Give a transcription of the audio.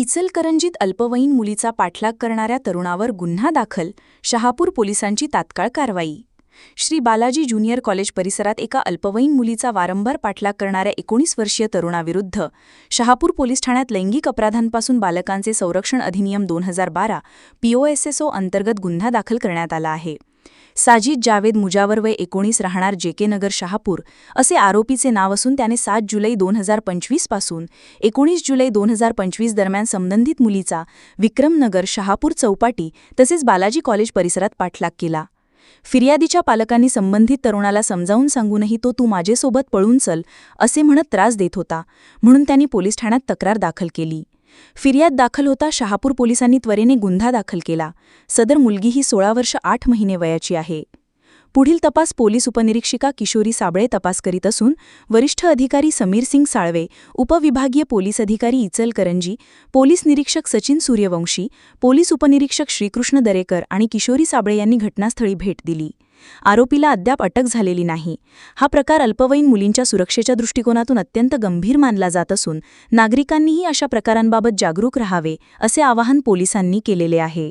इचलकरंजीत अल्पवयीन मुलीचा पाठलाग करणाऱ्या तरुणावर गुन्हा दाखल शहापूर पोलिसांची तात्काळ कारवाई. श्री बालाजी ज्युनियर कॉलेज परिसरात एका अल्पवयीन मुलीचा वारंवार पाठलाग करणाऱ्या एकोणीस वर्षीय तरुणाविरुद्ध शहापूर पोलीस ठाण्यात लैंगिक अपराधांपासून बालकांचे संरक्षण अधिनियम दोन हजार बारा पीओएसएसओ अंतर्गत गुन्हा दाखल करण्यात आला आहे. साजिद जावेद मुजावर वय एकोणीस राहणार जेके नगर शहापूर असे आरोपीचे नाव असून त्याने सात जुलै दोन हजार पंचवीसपासून एकोणीस जुलै दोन हजार पंचवीस दरम्यान संबंधित मुलीचा विक्रमनगर शहापूर चौपाटी तसेच बालाजी कॉलेज परिसरात पाठलाग केला. फिर्यादीच्या पालकांनी संबंधित तरुणाला समजावून सांगूनही तो तू माझेसोबत पळून चल असे म्हणत त्रास देत होता म्हणून त्यांनी पोलीस ठाण्यात तक्रार दाखल केली. फिर्याद दाखल होता शहापूर पोलिसांनी त्वरेने गुन्हा दाखल केला. सदर मुलगी ही सोळा वर्ष आठ महिने वयाची आहे. पुढील तपास पोलीस उपनिरीक्षिका किशोरी साबळे तपास करीत असून वरिष्ठ अधिकारी समीर सिंग साळवे उपविभागीय पोलीस अधिकारी इचलकरंजी पोलीस निरीक्षक सचिन सूर्यवंशी पोलीस उपनिरीक्षक श्रीकृष्ण दरेकर आणि किशोरी साबळे यांनी घटनास्थळी भेट दिली. आरोपीला अद्याप अटक झालेली नाही. हा प्रकार अल्पवयीन मुलींच्या सुरक्षेच्या दृष्टिकोनातून अत्यंत गंभीर मानला जात असून नागरिकांनीही अशा प्रकारांबाबत जागरूक राहावे असे आवाहन पोलिसांनी केलेले आहे.